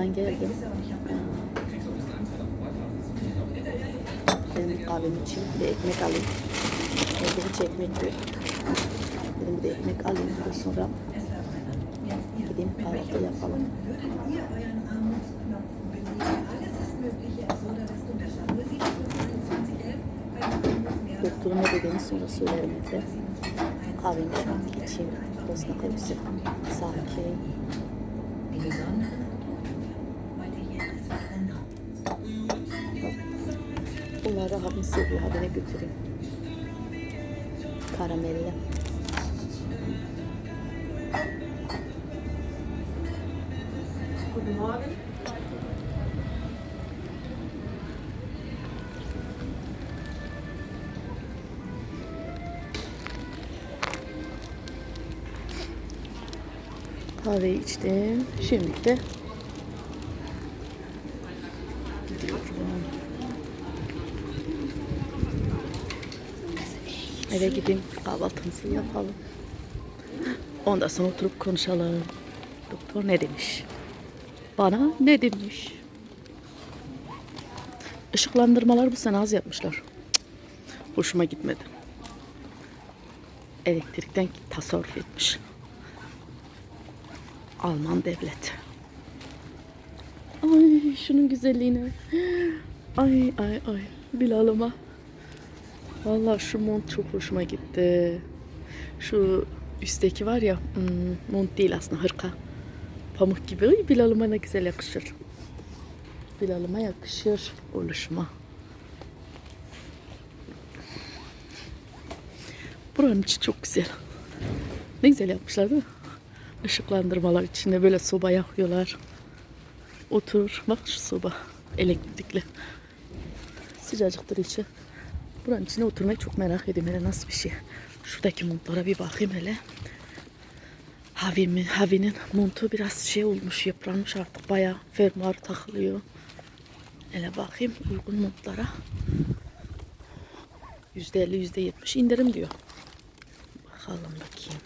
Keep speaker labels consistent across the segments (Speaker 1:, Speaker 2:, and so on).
Speaker 1: doktordan geldim. Bir kahvemi içeyim. Bir de ekmek alayım. Evde hiç ekmek yok. Dedim bir de ekmek alayım. De sonra gideyim kahvaltı yapalım. Doktorun ne dediğini sonra söylerim evde. Kahvemi geçeyim. Dostuna koyusu. Sakin. Seviyor. Abine götüreyim. Karamelli. Kahveyi içtim. Şimdi de Eve gideyim kahvaltımızı yapalım. Ondan sonra oturup konuşalım. Doktor ne demiş? Bana ne demiş? Işıklandırmalar bu sene az yapmışlar. Cık, Hoşuma gitmedi. Elektrikten tasarruf etmiş. Alman devlet. Ay şunun güzelliğine. Ay ay ay. Bilal'ıma. Vallahi şu mont çok hoşuma gitti. Şu üstteki var ya hmm, mont değil aslında hırka. Pamuk gibi. Ay, Bilal'ıma ne güzel yakışır. Bilal'ıma yakışır oluşuma. Buranın içi çok güzel. Ne güzel yapmışlar değil mi? Işıklandırmalar içinde böyle soba yakıyorlar. Otur. Bak şu soba. Elektrikli. Sıcacıktır içi. Buranın içine oturmayı çok merak ediyorum. Hele nasıl bir şey. Şuradaki montlara bir bakayım hele. Havi'nin, Havi'nin montu biraz şey olmuş, yıpranmış artık. Bayağı fermuar takılıyor. Hele bakayım uygun montlara. Yüzde elli, yüzde yetmiş indirim diyor. Bakalım bakayım.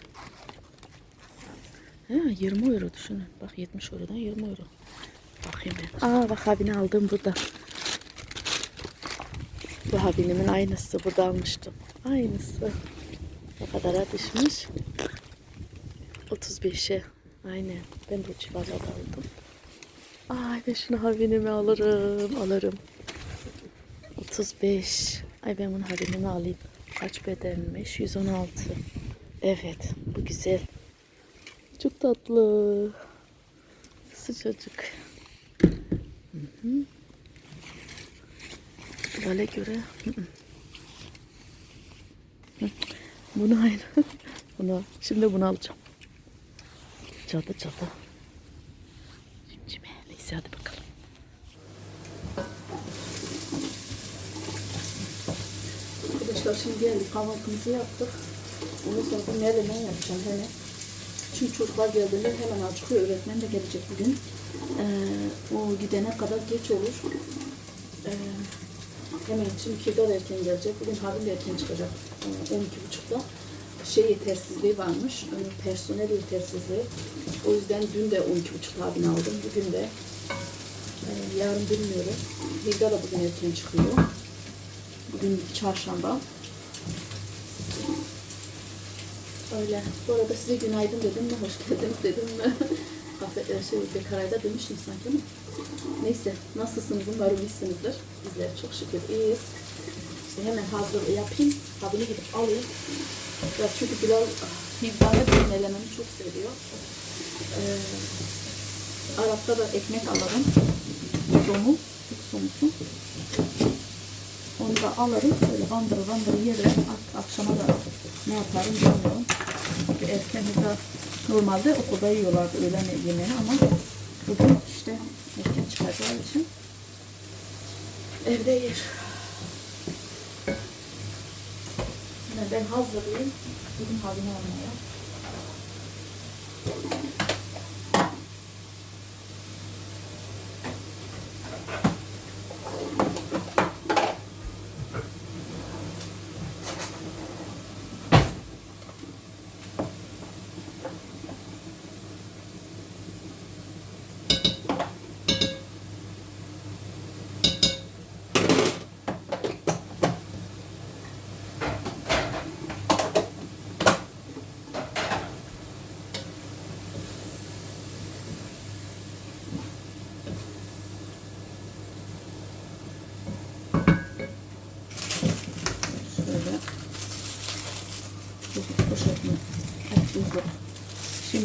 Speaker 1: Ha, 20 euro düşünün. Bak 70 eurodan 20 euro. Bakayım ben. Aa bak abini aldım burada. Bu abinimin aynısı. Burada almıştım. Aynısı. Ne kadara düşmüş? 35'e. Aynen. Ben de civarlarda aldım. Ay ben şunu habinimi alırım. Alırım. 35. Ay ben bunu habinimi alayım. Kaç bedenmiş? 116. Evet. Bu güzel. Çok tatlı. Sıcacık. Bilal'e göre. Bunu aynı. Bunu. Şimdi bunu alacağım. Cadı cadı. Şimdi neyse hadi bakalım. Arkadaşlar şimdi geldik kahvaltımızı yaptık. Ondan sonra nereden yapacağım hemen. Çünkü çocuklar geldiğinde hemen acıkıyor. Öğretmen de gelecek bugün. Ee, o gidene kadar geç olur. Ee, hemen şimdi Kirdar erken gelecek. Bugün da erken çıkacak. Ee, 12.30'da. Şey yetersizliği varmış. Ee, personel yetersizliği. O yüzden dün de 12.30'da abini aldım. Bugün de e, yarın bilmiyorum. Hilda da bugün erken çıkıyor. Bugün çarşamba. Öyle. Bu arada size günaydın dedim mi? Hoş geldiniz dedim mi? Kafe, e, şey, Bekaray'da demiştim sanki ama. Neyse. Nasılsınız? Umarım iyisinizdir. Bizler çok şükür iyiyiz. İşte hemen hazır yapayım. Kabini gidip alayım. Ya çünkü Bilal Hibban'da benim elememi çok seviyor. Ee, Arap'ta da ekmek alırım. Somu. Türk somusu. Onu da alırım. Böyle bandır bandır yerim. Akşama da ne yaparım bilmiyorum. Çünkü erken de normalde okulda yiyorlardı öğlen yemeğini ama bugün işte erken çıkacağı için evde yer. Ben hazırlayayım. Bugün havini almaya.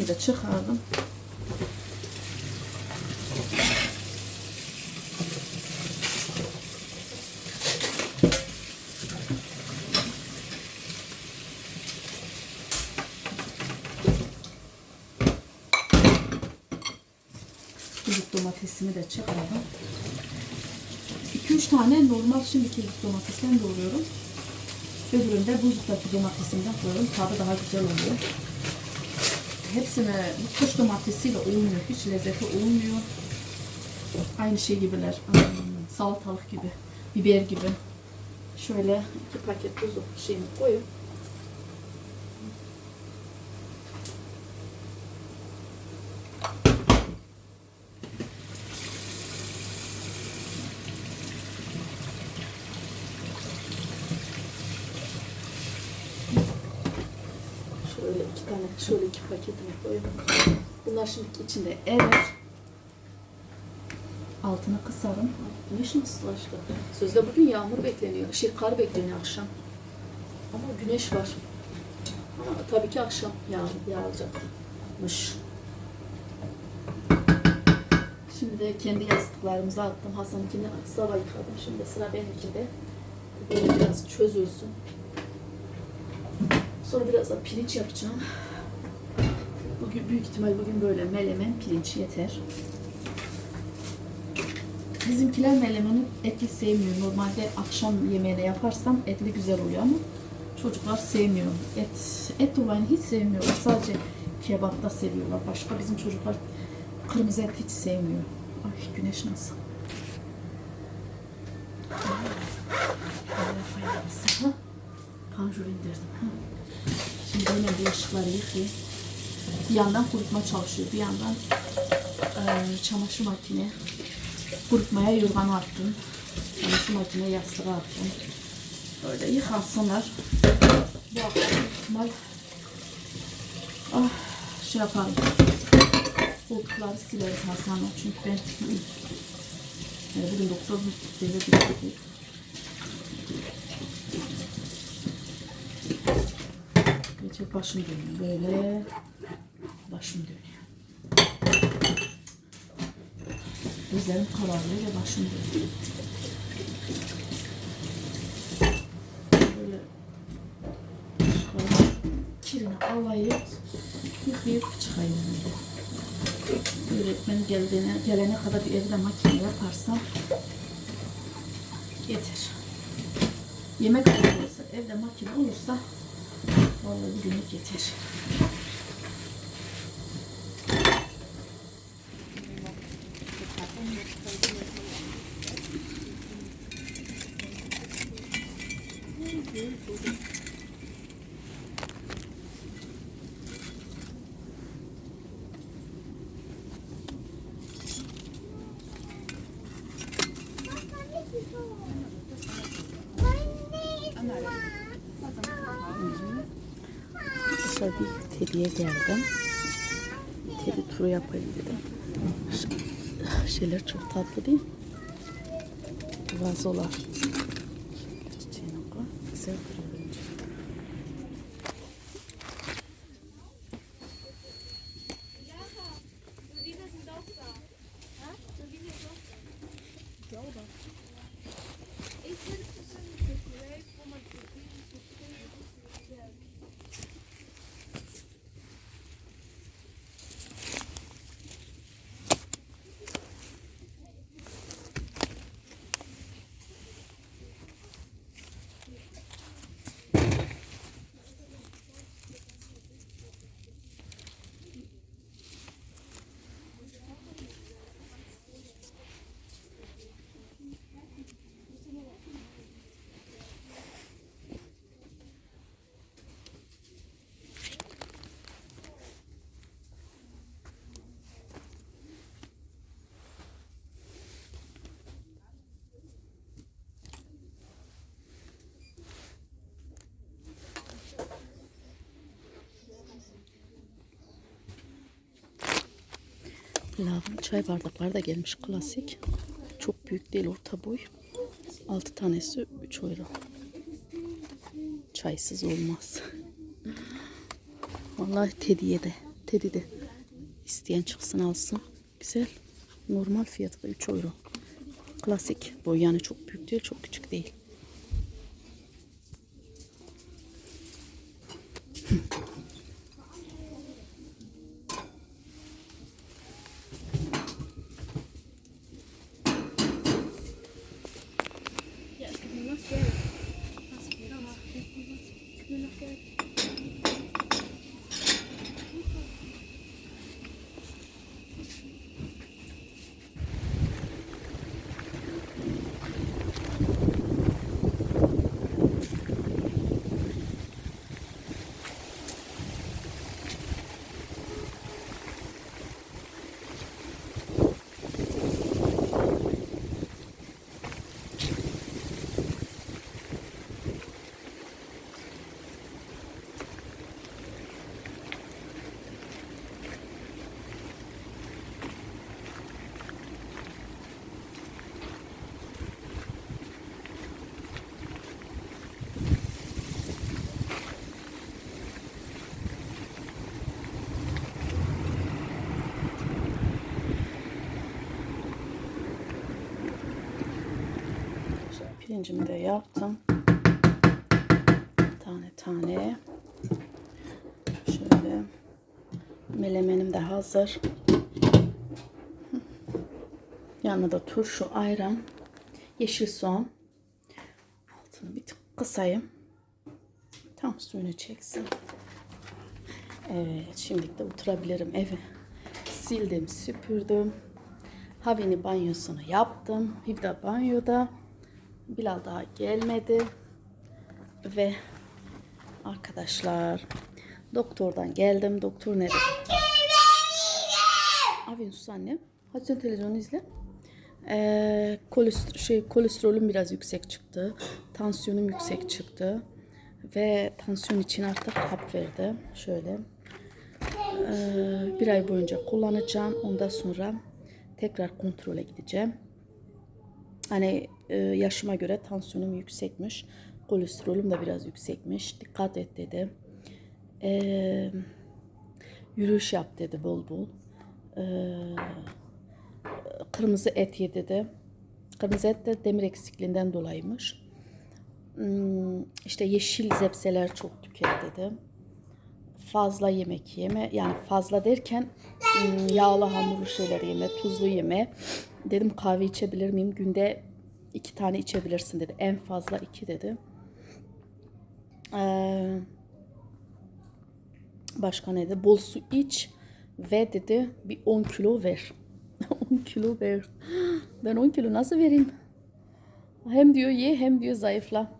Speaker 1: Şimdi de çıkardım. Domatesimi de çıkardım. 2-3 tane normal şimdiki domatesten doğruyorum. Öbüründe buzluktaki domatesimden koyuyorum. Tadı daha güzel oluyor. Hepsini bu kış domatesiyle olmuyor. Hiç lezzeti olmuyor. Aynı şey gibiler. Salatalık gibi. Biber gibi. Şöyle iki paket buzluk şeyini koyup Şöyle iki tane, şöyle iki paketini koyuyorum. Bunlar şimdi içinde erer. Altına kısarım. Güneş nasıl açtı? Sözde bugün yağmur bekleniyor. Şey kar bekleniyor akşam. Ama güneş var. Ama tabii ki akşam yağ, yağacakmış. Şimdi de kendi yastıklarımıza attım. Hasan'ınkini sabah yıkadım. Şimdi sıra benimkinde. Böyle biraz çözülsün. Sonra biraz da pirinç yapacağım. Bugün büyük ihtimal bugün böyle melemen pirinç yeter. Bizimkiler melemeni etli sevmiyor. Normalde akşam yemeğine yaparsam etli güzel oluyor ama çocuklar sevmiyor. Et et olayını hiç sevmiyorlar. Sadece kebapta seviyorlar. Başka bizim çocuklar kırmızı et hiç sevmiyor. Ay güneş nasıl? Panjur indirdim. Ha? Şimdi hemen bulaşıkları yıkayayım. Bir yandan kurutma çalışıyor. Bir yandan eee çamaşır makine kurutmaya yorganı attım. Çamaşır makine yastığı attım. Öyle yıkansınlar. Bu akşam ihtimal ah, şey yaparım. Koltukları sileriz Hasan'la. Çünkü ben yani bugün doktor dedi Gece başım dönüyor. Böyle başım dönüyor. Gözlerim kararıyor ve başım dönüyor. Böyle kirini alayım, yıkayıp çıkayım. Öğretmen geldiğine, gelene kadar bir evde makine yaparsam yeter. Yemek olursa, evde makine olursa Vallahi bir günlük yeter. Dışarı bir Teddy'ye geldim. Teddy turu yapayım dedim. Şeyler çok tatlı değil mi? Vazolar. Pilavın çay bardakları da gelmiş klasik. Çok büyük değil orta boy. 6 tanesi 3 euro. Çaysız olmaz. Vallahi Teddy'ye de. Teddy de. İsteyen çıksın alsın. Güzel. Normal fiyatı da 3 euro. Klasik boy yani çok büyük değil çok küçük değil. Şöyle Pirincimi de yaptım. Tane tane. Şöyle. Melemenim de hazır. Yanına da turşu, ayran, yeşil soğan. Altını bir tık kısayım. Tam suyunu çeksin. Evet, şimdi de oturabilirim evi. Sildim, süpürdüm. Havini banyosunu yaptım. Hivda banyoda. Bilal daha gelmedi. Ve arkadaşlar doktordan geldim. Doktor ne dedi? Avin sus annem. Hadi sen televizyonu izle. Ee, kolest- şey, kolesterolüm biraz yüksek çıktı. Tansiyonum yüksek çıktı. Ve tansiyon için artık hap verdi. Şöyle. Ee, bir ay boyunca kullanacağım. Ondan sonra tekrar kontrole gideceğim. Hani e, yaşıma göre tansiyonum yüksekmiş. Kolesterolüm de biraz yüksekmiş. Dikkat et dedi. Ee, yürüyüş yap dedi bol bol. Ee, kırmızı et ye dedi. Kırmızı et de demir eksikliğinden dolayıymış. Hmm, işte yeşil zepseler çok tüket dedi. Fazla yemek yeme. Yani fazla derken hmm, yağlı hamurlu şeyler yeme, tuzlu yeme. Dedim kahve içebilir miyim? Günde iki tane içebilirsin dedi. En fazla iki dedi. Ee, başka ne dedi? Bol su iç ve dedi bir 10 kilo ver. 10 kilo ver. Ben 10 kilo nasıl vereyim? Hem diyor ye hem diyor zayıfla.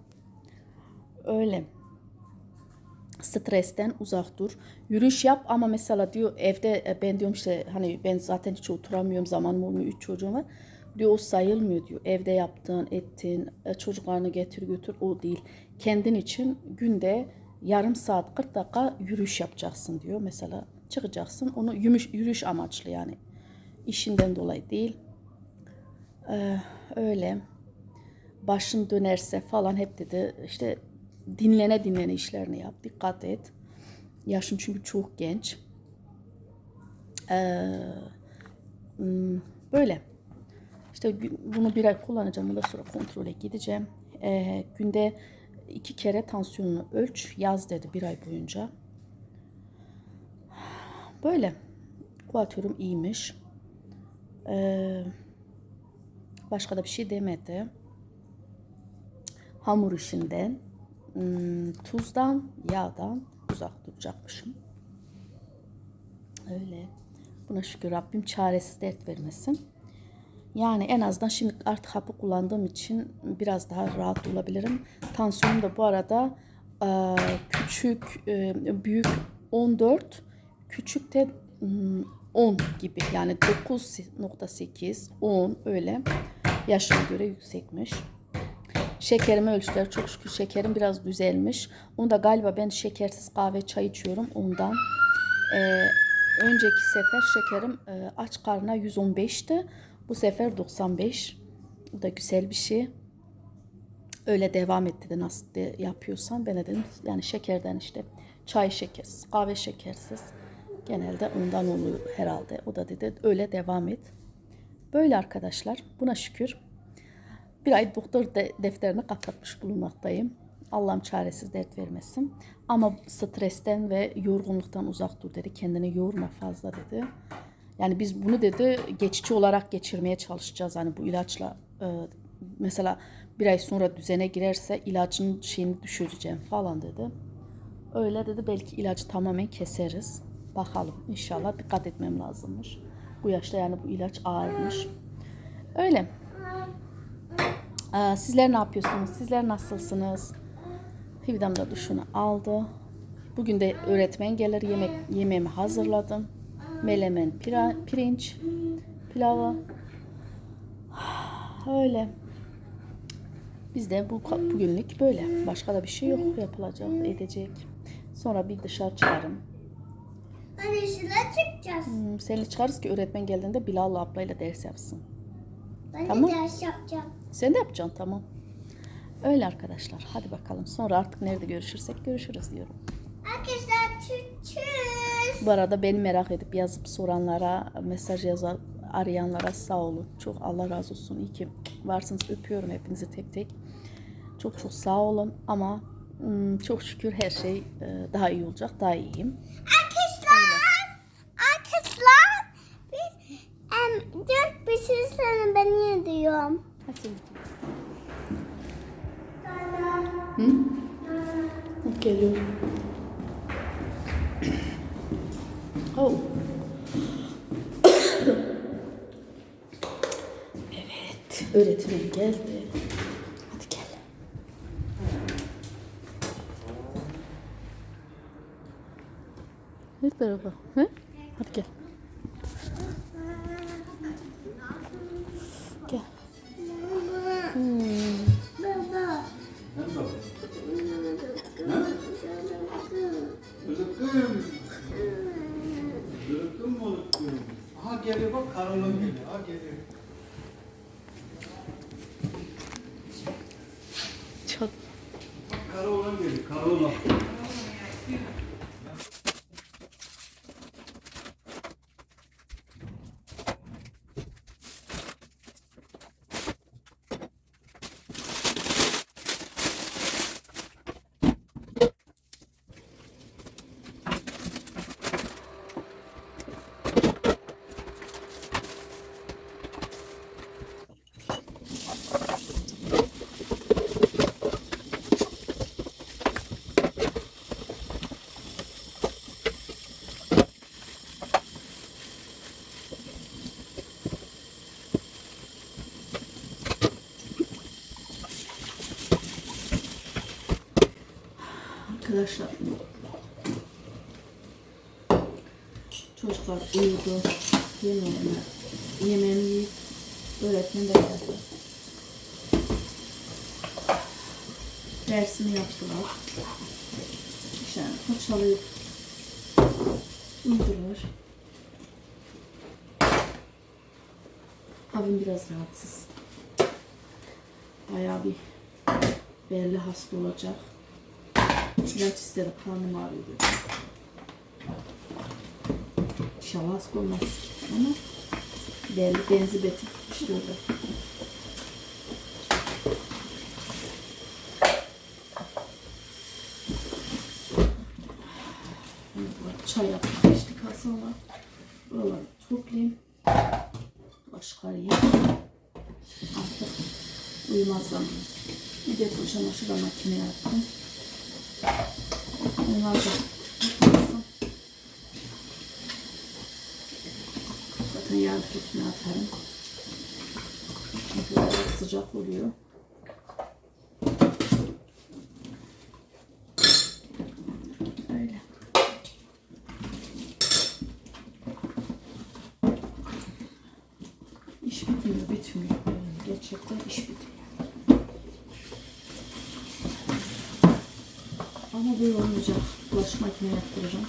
Speaker 1: Öyle. Stresten uzak dur. Yürüyüş yap ama mesela diyor evde e, ben diyorum işte hani ben zaten hiç oturamıyorum zamanım olmuyor. Üç çocuğum var. Diyor o sayılmıyor diyor. Evde yaptığın, ettiğin, e, çocuklarını getir götür o değil. Kendin için günde yarım saat 40 dakika yürüyüş yapacaksın diyor. Mesela çıkacaksın onu yürüyüş, yürüyüş amaçlı yani. İşinden dolayı değil. Ee, öyle. Başın dönerse falan hep dedi işte dinlene dinlene işlerini yap. Dikkat et. Yaşın çünkü çok genç. Ee, hmm, böyle. İşte bunu bir ay kullanacağım. Ondan sonra kontrole gideceğim. Ee, günde iki kere tansiyonunu ölç. Yaz dedi bir ay boyunca. Böyle. Kuatörüm iyiymiş. Ee, başka da bir şey demedi. Hamur işinden, tuzdan, yağdan uzak duracakmışım. Öyle. Buna şükür Rabbim çaresiz dert vermesin. Yani en azından şimdi artık hapı kullandığım için biraz daha rahat olabilirim. Tansiyonum da bu arada e, küçük, e, büyük 14, küçük de hmm, 10 gibi. Yani 9.8, 10 öyle. Yaşına göre yüksekmiş. Şekerimi ölçtüler. Çok şükür şekerim biraz düzelmiş. Onu da galiba ben şekersiz kahve çay içiyorum ondan. Ee, önceki sefer şekerim e, aç karnına 115'ti. Bu sefer 95. Bu da güzel bir şey. Öyle devam etti de nasıl de yapıyorsan ben de dedim yani şekerden işte çay şekersiz, kahve şekersiz. Genelde ondan oluyor herhalde. O da dedi öyle devam et. Böyle arkadaşlar. Buna şükür. Bir ay doktor de- defterini kapatmış bulunmaktayım. Allah'ım çaresiz dert vermesin. Ama stresten ve yorgunluktan uzak dur dedi. Kendini yorma fazla dedi. Yani biz bunu dedi geçici olarak geçirmeye çalışacağız. Hani bu ilaçla e, mesela bir ay sonra düzene girerse ilacın şeyini düşüreceğim falan dedi. Öyle dedi belki ilacı tamamen keseriz. Bakalım inşallah dikkat etmem lazımmış. Bu yaşta yani bu ilaç ağırmış. Öyle. Aa, sizler ne yapıyorsunuz? Sizler nasılsınız? Hivdam da duşunu aldı. Bugün de öğretmen gelir. Yemek yemeğimi hazırladım. Melemen pira- pirinç pilavı. Öyle. Bizde bu bugünlük böyle. Başka da bir şey yok yapılacak, edecek. Sonra bir dışarı çıkarım.
Speaker 2: Hani şuna çıkacağız.
Speaker 1: Hmm, Seni çıkarız ki öğretmen geldiğinde Bilal ablayla ders yapsın.
Speaker 2: Ben
Speaker 1: Tamam.
Speaker 2: de ders yapacağım.
Speaker 1: Sen de yapacaksın tamam. Öyle arkadaşlar. Hadi bakalım. Sonra artık nerede görüşürsek görüşürüz diyorum.
Speaker 2: Arkadaşlar çüçüz.
Speaker 1: Bu arada beni merak edip yazıp soranlara, mesaj yazar, arayanlara sağ olun. Çok Allah razı olsun. İyi ki varsınız. Öpüyorum hepinizi tek tek. Çok çok sağ olun ama hmm, çok şükür her şey e, daha iyi olacak. Daha iyiyim.
Speaker 2: Arkadaşlar. Arkadaşlar. Biz em, dört bir şey sana ben niye diyorum.
Speaker 1: Hadi sen Hı? Hı, Geliyor. Oh. evet, öğretmen geldi. Hadi gel. Her tarafa. Hı? Hadi. Gel. Arkadaşlar çocuklar uyudu. Yemeğini, yemeğini yiyip öğretmen de geldi. Dersini yaptılar. İşte fırçalayıp uyudular. Abim biraz rahatsız. Bayağı bir belli hasta olacak. İlaç istedi, karnım ağrıyor dedi. İnşallah olmaz. Ama belli benzi betip işte Çay yaptık içtik sonra. Buraları toplayayım. Başka yer. Artık uyumaz zaman. Bir de bu çamaşır da makineye attım. Onlar da yıkansın. Zaten yarın köküne atarım. Çünkü biraz sıcak oluyor. Öyle. İş bitmiyor, bitmiyor. Gerçekten iş bitmiyor. Ama böyle olmayacak. Bulaşık makine yaptıracağım.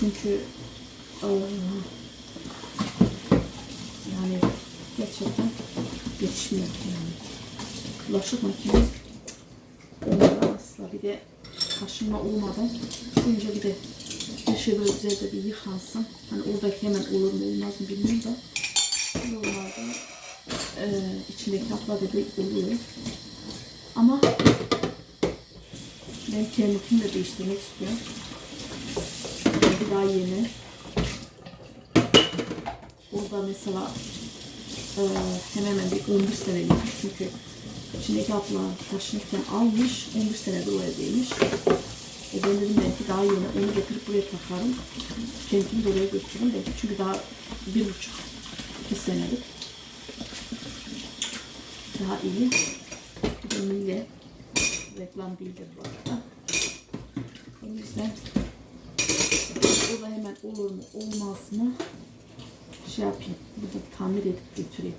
Speaker 1: Çünkü yani gerçekten yetişmiyor yani. Bulaşık makine olmadan asla. Bir de taşınma olmadan önce bir de bir şey böyle güzelce bir yıkansın. Hani oradaki hemen olur mu olmaz mı bilmiyorum da. Normalde e, içindeki hapla dedi oluyor. Ama ben kendimkini de değiştirmek istiyorum. Daha yeni. Orada mesela e, hemen hemen bir 11 senelik çünkü içindeki hapla taşınırken almış 11 senedir o evdeymiş. E ben dedim belki daha yeni onu getirip buraya takarım. Kendimi de oraya götürürüm belki çünkü daha bir buçuk iki senelik. Daha iyi. Bir de reklam değildir bu arada. O yüzden da hemen olur mu olmaz mı şey yapayım. Burada tamir edip götüreyim.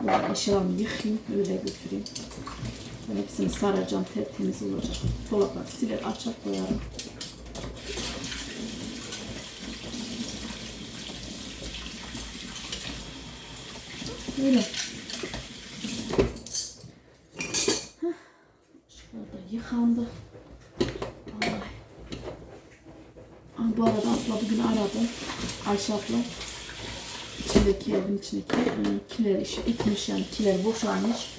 Speaker 1: Burada eşyalarımı yıkayayım öyle götüreyim. Ben hepsini saracağım tertemiz olacak. Dolapları siler açar koyarım. Öyle. Heh. Şurada yıkandı. Ay. Aa, bu arada abla bugün aradı. Ayşe abla. Evin içindeki e, kiler iş itmiş yani kiler boşalmış.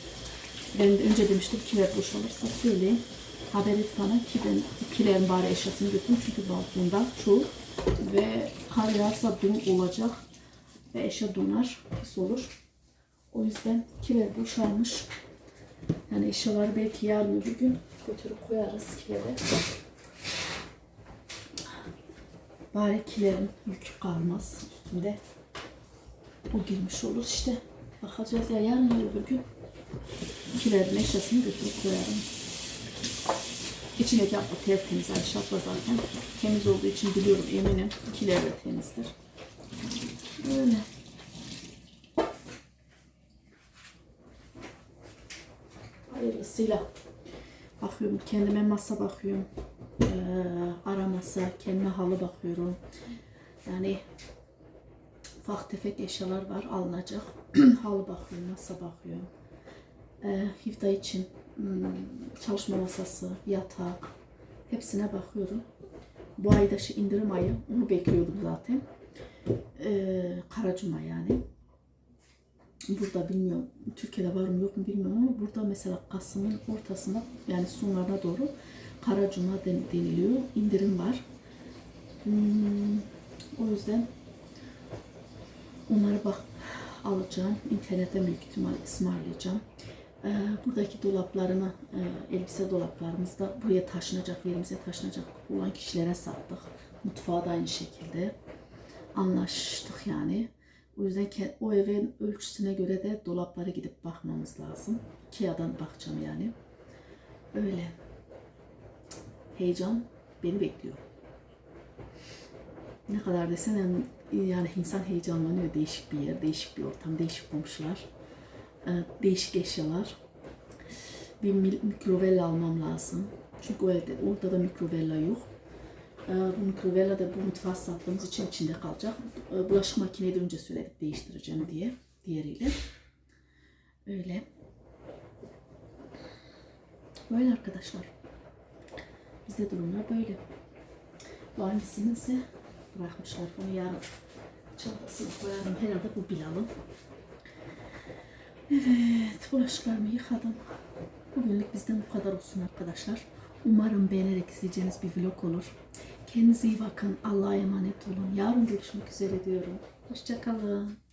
Speaker 1: Ben de önce demiştim kiler boşalırsa söyleyin. Haber et bana ki ben kilerin bari eşyasını götürün çünkü balkonda çoğu. Ve kar yağarsa don olacak. Ve eşya donar, pis olur. O yüzden kiler boşalmış. Yani eşyaları belki yarın öbür gün götürüp koyarız kilere. Bari kilerin yükü kalmaz üstünde. O girmiş olur işte. Bakacağız ya yarın öbür gün kilerin eşyasını götürüp koyarım. İçindeki yapma tertemiz Ayşapla zaten. Temiz olduğu için biliyorum eminim. Kiler de temizdir. Öyle. Hayırlısıyla. Bakıyorum kendime masa bakıyorum. Ee, ara masa, kendime halı bakıyorum. Yani ufak tefek eşyalar var alınacak. halı bakıyorum, masa bakıyorum. Ee, hifta için hmm, çalışma masası, yatak hepsine bakıyorum. Bu ayda şu indirim ayı, onu bekliyordum zaten. Ee, Karacuma yani. Burada bilmiyorum, Türkiye'de var mı yok mu bilmiyorum ama burada mesela Kasım'ın ortasında yani sonlarına doğru Karacuma den- deniliyor. İndirim var. Hmm, o yüzden onlara bak alacağım. İnternetten büyük ihtimal ısmarlayacağım. Ee, buradaki dolaplarını, e, elbise dolaplarımızda buraya taşınacak, yerimize taşınacak olan kişilere sattık. Mutfağı da aynı şekilde. Anlaştık yani. O yüzden o evin ölçüsüne göre de dolaplara gidip bakmamız lazım. Ikea'dan bakacağım yani. Öyle. Heyecan beni bekliyor. Ne kadar desem yani, insan heyecanlanıyor. Değişik bir yer, değişik bir ortam, değişik komşular, e, değişik eşyalar. Bir mikrovella almam lazım. Çünkü orada da mikrovella yok. E, Bu mikrovella da bu mutfağı sattığımız için içinde kalacak. E, Bulaşık makineyi de önce söyledik değiştireceğim diye. Diğeriyle. Öyle. Böyle arkadaşlar. Bizde durumlar böyle. Bu hangisini ise bırakmışlar. Bunu yarın çantasına koyarım. Herhalde bu Bilal'ın. Evet, bulaşıklarımı yıkadım. Bugünlük bizden bu kadar olsun arkadaşlar. Umarım beğenerek izleyeceğiniz bir vlog olur. Kendinize iyi bakın. Allah'a emanet olun. Yarın görüşmek üzere diyorum. Hoşçakalın.